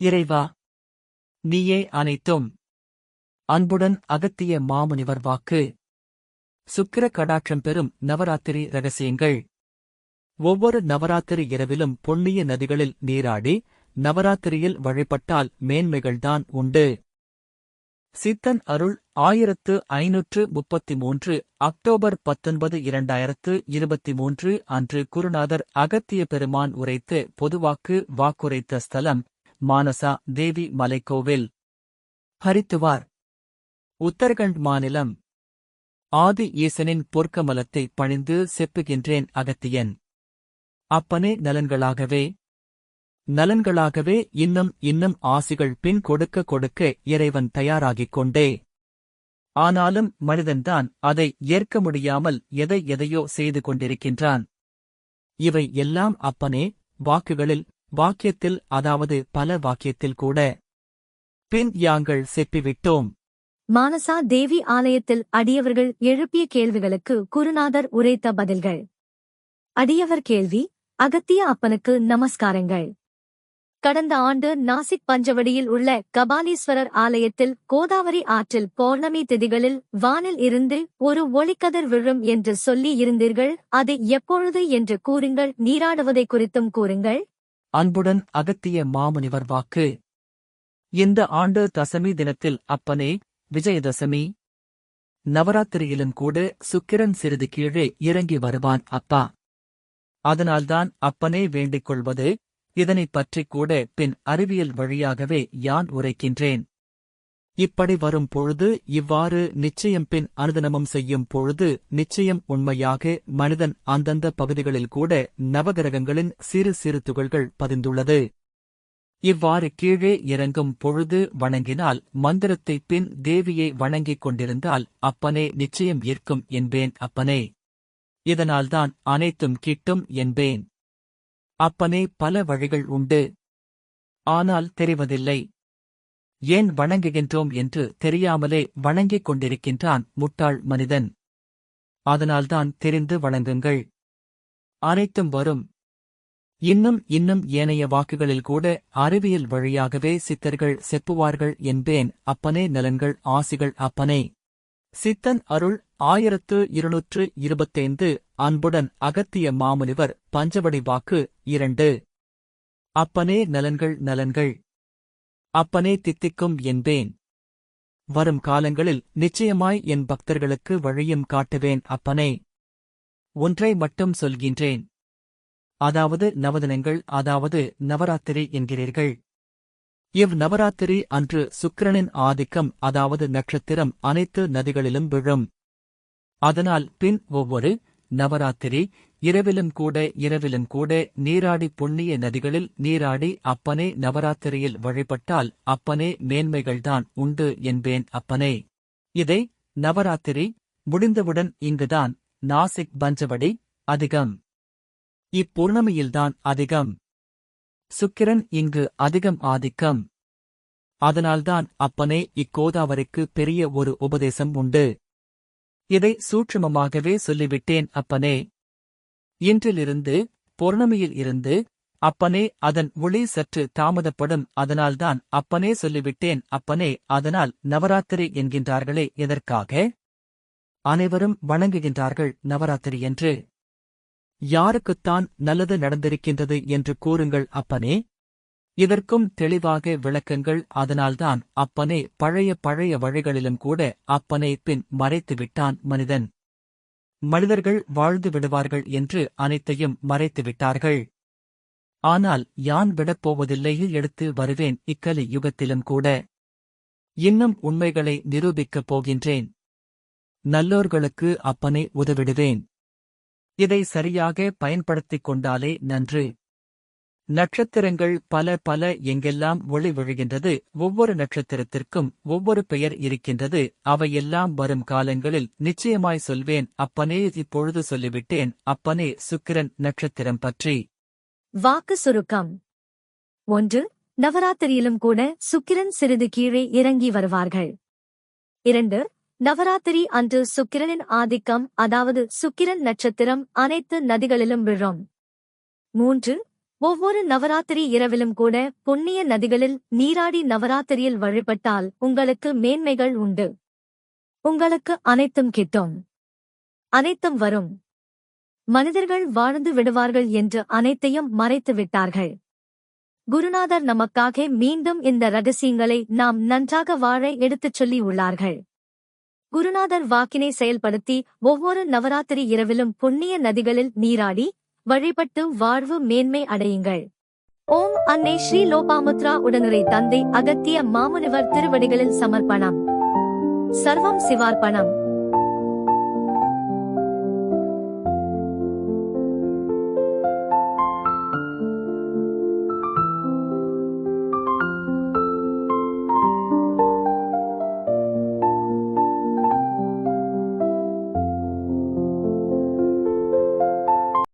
இறைவா நீயே அனைத்தும். அன்புடன் அகத்திய மாமுனிவர் வாக்கு. சுக்கிர கடாட்சம் பெறும் நவராத்திரி ரகசியங்கள். ஒவ்வொரு நவராத்திரி இரவிலும் பொன்னிய நதிகளில் நீராடி நவராத்திரியில் வழிபட்டால் மேன்மைகள்தான் உண்டு. சித்தன் அருள் ஆயிரத்து ஐநூற்று முப்பத்தி மூன்று அக்டோபர் பத்தொன்பது இரண்டாயிரத்து இருபத்தி மூன்று அன்று குருநாதர் அகத்திய பெருமான் உரைத்து பொதுவாக்கு வாக்குரைத்த ஸ்தலம் மானசா தேவி மலைக்கோவில். ஹரித்துவார். உத்தரகண்ட் மாநிலம். ஆதி ஈசனின் பொற்கமலத்தை பணிந்து செப்புகின்றேன் அகத்தியன். அப்பனே நலன்களாகவே. நலன்களாகவே இன்னும் இன்னும் ஆசிகள் பின் கொடுக்க கொடுக்க இறைவன் தயாராகிக் கொண்டே. ஆனாலும் மனிதன்தான் அதை ஏற்க முடியாமல் எதை எதையோ செய்து கொண்டிருக்கின்றான். இவை எல்லாம் அப்பனே வாக்குகளில் வாக்கியத்தில் அதாவது பல வாக்கியத்தில் கூட. பின் யாங்கள் செப்பிவிட்டோம். மானசா தேவி ஆலயத்தில் அடியவர்கள் எழுப்பிய கேள்விகளுக்கு குருநாதர் உரைத்த பதில்கள். அடியவர் கேள்வி அகத்திய அப்பனுக்கு நமஸ்காரங்கள். கடந்த ஆண்டு நாசிக் பஞ்சவடியில் உள்ள கபாலீஸ்வரர் ஆலயத்தில் கோதாவரி ஆற்றில் பௌர்ணமி திதிகளில் வானில் இருந்து ஒரு ஒளிக்கதிர் விழும் என்று சொல்லி இருந்தீர்கள் அது எப்பொழுது என்று கூறுங்கள் நீராடுவதை குறித்தும் கூறுங்கள். அன்புடன் அகத்திய மாமுனிவர் வாக்கு. இந்த ஆண்டு தசமி தினத்தில் அப்பனே விஜயதசமி. நவராத்திரியிலும் கூட சுக்கிரன் சிறிது கீழே இறங்கி வருவான் அப்பா. அதனால்தான் அப்பனே வேண்டிக் கொள்வது இதனைப் பற்றிக் கூட பின் அறிவியல் வழியாகவே யான் உரைக்கின்றேன். இப்படி வரும் பொழுது இவ்வாறு நிச்சயம் பின் அனுதனமும் செய்யும் பொழுது நிச்சயம் உண்மையாக மனிதன் அந்தந்த பகுதிகளில் கூட நவகிரகங்களின் சிறு சிறு துகள்கள் பதிந்துள்ளது. இவ்வாறு கீழே இறங்கும் பொழுது வணங்கினால் மந்திரத்தை பின் தேவியை வணங்கிக் கொண்டிருந்தால் அப்பனே நிச்சயம் ஏற்கும் என்பேன் அப்பனே. இதனால்தான் அனைத்தும் கிட்டும் என்பேன். அப்பனே பல வழிகள் உண்டு. ஆனால் தெரிவதில்லை. ஏன் வணங்குகின்றோம் என்று தெரியாமலே வணங்கிக் கொண்டிருக்கின்றான் முட்டாள் மனிதன். அதனால்தான் தெரிந்து வணங்குங்கள். அனைத்தும் வரும். இன்னும் இன்னும் ஏனைய வாக்குகளில் கூட அறிவியல் வழியாகவே சித்தர்கள் செப்புவார்கள் என்பேன் அப்பனே நலன்கள் ஆசிகள் அப்பனே. சித்தன் அருள் ஆயிரத்து இருநூற்று இருபத்தைந்து அன்புடன் அகத்திய மாமுனிவர் பஞ்சவடி வாக்கு இரண்டு. அப்பனே நலன்கள் நலன்கள். அப்பனே தித்திக்கும் என்பேன். வரும் காலங்களில் நிச்சயமாய் என் பக்தர்களுக்கு வழியும் காட்டுவேன் அப்பனே. ஒன்றை மட்டும் சொல்கின்றேன். அதாவது நவதினங்கள் அதாவது நவராத்திரி என்கிறீர்கள். இவ் நவராத்திரி அன்று சுக்கிரனின் ஆதிக்கம் அதாவது நட்சத்திரம் அனைத்து நதிகளிலும் விழும். அதனால் பின் ஒவ்வொரு நவராத்திரி இரவிலும் கூட இரவிலும் கூட நீராடி புண்ணிய நதிகளில் நீராடி அப்பனே நவராத்திரியில் வழிபட்டால் அப்பனே மேன்மைகள்தான் உண்டு என்பேன் அப்பனே. இதை நவராத்திரி முடிந்தவுடன் இங்குதான் நாசிக் பஞ்சவடி அதிகம். இப்பூர்ணமியில்தான் அதிகம். சுக்கிரன் இங்கு அதிகம் ஆதிக்கம். அதனால்தான் அப்பனே இக்கோதாவரிக்கு பெரிய ஒரு உபதேசம் உண்டு. இதை சூட்சுமமாகவே சொல்லிவிட்டேன் அப்பனே. இன்றிலிருந்து பௌர்ணமியில் இருந்து அப்பனே அதன் ஒளி சற்று தாமதப்படும் அதனால்தான் அப்பனே சொல்லிவிட்டேன் அப்பனே அதனால் நவராத்திரி என்கின்றார்களே எதற்காக? அனைவரும் வணங்குகின்றார்கள் நவராத்திரி என்று. யாருக்குத்தான் நல்லது நடந்திருக்கின்றது என்று கூறுங்கள் அப்பனே. இதற்கும் தெளிவாக விளக்கங்கள் அதனால்தான் அப்பனே பழைய பழைய வழிகளிலும் கூட அப்பனை பின் மறைத்து விட்டான் மனிதன். மனிதர்கள் வாழ்ந்து விடுவார்கள் என்று அனைத்தையும் மறைத்து விட்டார்கள். ஆனால் யான் விடப்போவதில்லை எடுத்து வருவேன் இக்கலி யுகத்திலும் கூட. இன்னும் உண்மைகளை நிரூபிக்கப் போகின்றேன். நல்லோர்களுக்கு அப்பனை உதவிடுவேன். இதை சரியாக பயன்படுத்திக் கொண்டாலே நன்று. நட்சத்திரங்கள் பல பல எங்கெல்லாம் ஒளி விழுகின்றது ஒவ்வொரு நட்சத்திரத்திற்கும் ஒவ்வொரு பெயர் இருக்கின்றது அவையெல்லாம் வரும் காலங்களில் நிச்சயமாய் சொல்வேன் அப்பனே இப்பொழுது சொல்லிவிட்டேன் அப்பனே சுக்கிரன் நட்சத்திரம் பற்றி. வாக்கு சுருக்கம். ஒன்று நவராத்திரியிலும் கூட சுக்கிரன் சிறிது கீழே இறங்கி வருவார்கள். இரண்டு நவராத்திரி அன்று சுக்கிரனின் ஆதிக்கம் அதாவது சுக்கிரன் நட்சத்திரம் அனைத்து நதிகளிலும் விழும். மூன்று ஒவ்வொரு நவராத்திரி இரவிலும் கூட புண்ணிய நதிகளில் நீராடி நவராத்திரியில் வழிபட்டால் உங்களுக்கு மேன்மைகள் உண்டு. உங்களுக்கு அனைத்தும் கிட்டும். அனைத்தும் வரும். மனிதர்கள் வாழ்ந்து விடுவார்கள் என்று அனைத்தையும் மறைத்து விட்டார்கள். குருநாதர் நமக்காக மீண்டும் இந்த ரகசியங்களை நாம் நன்றாக வாழ எடுத்துச் சொல்லி உள்ளார்கள். குருநாதர் வாக்கினை செயல்படுத்தி ஒவ்வொரு நவராத்திரி இரவிலும் புண்ணிய நதிகளில் நீராடி வழிபட்டு வாழ்வு மேன்மை அடையுங்கள். ஓம் அன்னை ஸ்ரீ லோபாமுத்ரா உடனுரை தந்தை அகத்திய மாமுனிவர் திருவடிகளில் சமர்ப்பணம். சர்வம் சிவார்ப்பணம்.